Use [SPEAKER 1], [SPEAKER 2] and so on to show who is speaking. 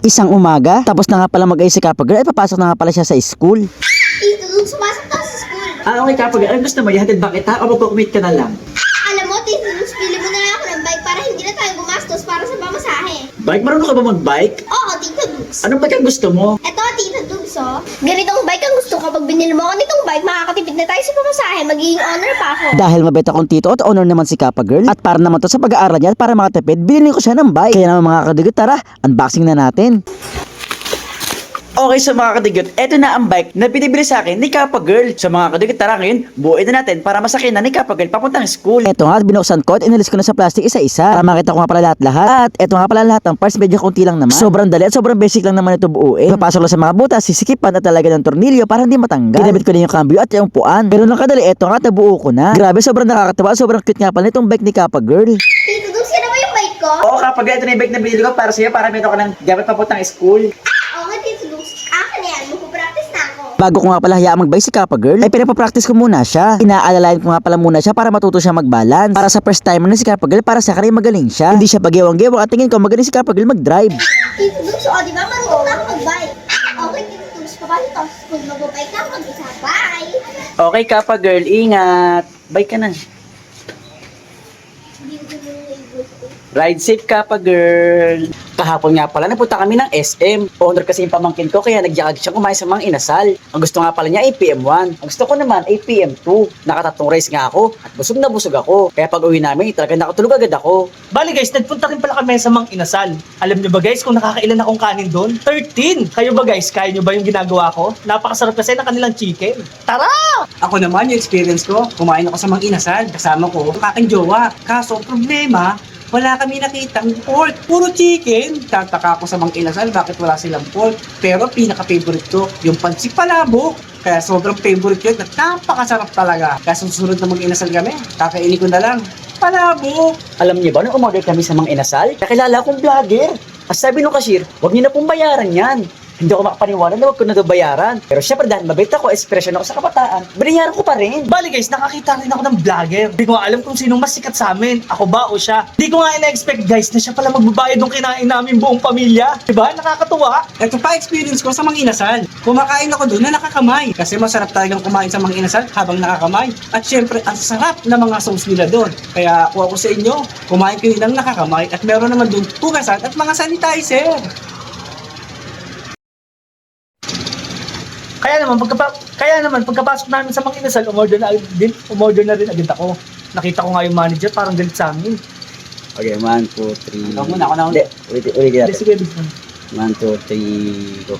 [SPEAKER 1] Isang umaga, tapos na nga pala mag-ayos si Kapag Girl, ay papasok na nga pala siya sa school.
[SPEAKER 2] Sumasok tayo sa school.
[SPEAKER 1] Ah, okay Kapag Girl, ano gusto mo? Ihatid ba kita o magkukumit ka na lang?
[SPEAKER 2] Alam mo, Tito, dun pili mo na lang ako ng bike para hindi na tayo gumastos para sa pamasahe.
[SPEAKER 1] Bike? Marunong ka ba mag-bike?
[SPEAKER 2] Oo, Tito Dugs.
[SPEAKER 1] Anong bike ang gusto mo?
[SPEAKER 2] Eto, Tito Dugs, oh. Ganitong bike ang gusto ko. Pag binili mo ako nitong bike, makakatipid na tayo sa pamasahe. Magiging honor pa ako.
[SPEAKER 1] Dahil mabait akong tito at honor naman si Kapag Girl at para naman to sa pag-aaral niya at para makatipid, bilhin ko siya ng bike. Kaya naman mga kadigot, tara, unboxing na natin. Okay, so mga kadigot, eto na ang bike na pinibili sa akin ni Kapag Girl. So mga kadigot, tara ngayon, buuin na natin para masakyan na ni Kapag Girl papuntang school. Eto nga, binuksan ko at inalis ko na sa plastic isa-isa para makita ko nga pala lahat-lahat. At eto nga pala lahat ng parts, medyo konti lang naman. Sobrang dali at sobrang basic lang naman ito buuin. Papasok lang sa mga butas, sisikipan at talaga ng tornilyo para hindi matanggal. Ginamit ko din yung cambio at yung puan. Pero nang kadali, eto nga, nabuo ko na. Grabe, sobrang nakakatawa, sobrang cute nga pala itong bike ni Kapag Girl.
[SPEAKER 2] Tito yan na ba yung bike ko?
[SPEAKER 1] Oo, kapag ito na yung bike na binili ko para sa'yo, para meron ka ng gamit papuntang school.
[SPEAKER 2] Oo nga, Tito Dugs. Akin na yan. Magpupractice na ako.
[SPEAKER 1] Bago ko nga pala hayaan magbike si Kappa Girl, ay pinapapractice ko muna siya. Inaalalayan ko nga pala muna siya para matuto siya mag-balance. Para sa first timer na si Kappa Girl, para sa kanya magaling siya. Hindi siya pagyawang-gewang at tingin ko magaling si Kappa Girl mag-drive.
[SPEAKER 2] Tito Dugs, o, di ba marunong na ako mag-bike? Okay, Tito Dugs. Papasok tayo sa school. Mag-bike na mag-isa. Bye!
[SPEAKER 1] Okay Kappa Girl, ingat. Bike ka na. Ride safe Kappa Girl. Kahapon nga pala, napunta kami ng SM. Honor kasi yung pamangkin ko, kaya nagyakag siya kumain sa mga inasal. Ang gusto nga pala niya, 8pm1. Ang gusto ko naman, 8pm2. Nakatatlong race nga ako, at busog na busog ako. Kaya pag uwi namin, talaga nakatulog agad ako.
[SPEAKER 3] Bali guys, nagpunta rin pala kami sa Mang Inasal. Alam nyo ba guys kung nakakailan akong kanin doon? 13! Kayo ba guys, kaya nyo ba yung ginagawa ko? Napakasarap kasi ng kanilang chicken. Tara!
[SPEAKER 4] Ako naman, yung experience ko, kumain ako sa mga inasal, kasama ko, ang aking jowa. Kaso, problema, wala kami nakitang pork. Puro chicken. Tataka ako sa mga inasal, bakit wala silang pork. Pero pinaka-favorite ko, yung pansi palabo. Kaya sobrang favorite ko yun at napakasarap talaga. Kaya susunod na mag-inasal kami, kakainin ko na lang. Palabo!
[SPEAKER 1] Alam niyo ba, nung umorder kami sa mga inasal, nakilala akong vlogger. At sabi nung cashier, huwag niyo na pong bayaran yan. Hindi ako makapaniwala na huwag ko na daw bayaran. Pero syempre dahil mabait ako, espresyon ako sa kabataan, binayaran ko pa rin.
[SPEAKER 3] Bali guys, nakakita rin ako ng vlogger. Hindi ko alam kung sinong mas sikat sa amin. Ako ba o siya? Hindi ko nga ina-expect guys na siya pala magbabayad ng kinain namin buong pamilya. Diba? Nakakatuwa.
[SPEAKER 4] Ito pa experience ko sa mga inasal. Kumakain ako doon na nakakamay. Kasi masarap talagang kumain sa mga inasal habang nakakamay. At syempre, ang sarap na mga sauce nila doon. Kaya kuha ko sa inyo, kumain kayo ng nakakamay at meron naman doon hugasan at mga sanitizer.
[SPEAKER 3] Kaya naman, pagkapa, kaya naman, pagkapasok namin sa mga inasal, umorder na, din, umorder na rin agad ako. Nakita ko nga yung manager, parang galit sa amin.
[SPEAKER 1] Okay, 1, 2, 3.
[SPEAKER 4] Ako muna, ako na
[SPEAKER 1] Hindi, ulit, ulit
[SPEAKER 3] Hindi, sige, bigyan.
[SPEAKER 1] 1, 2, 3, go.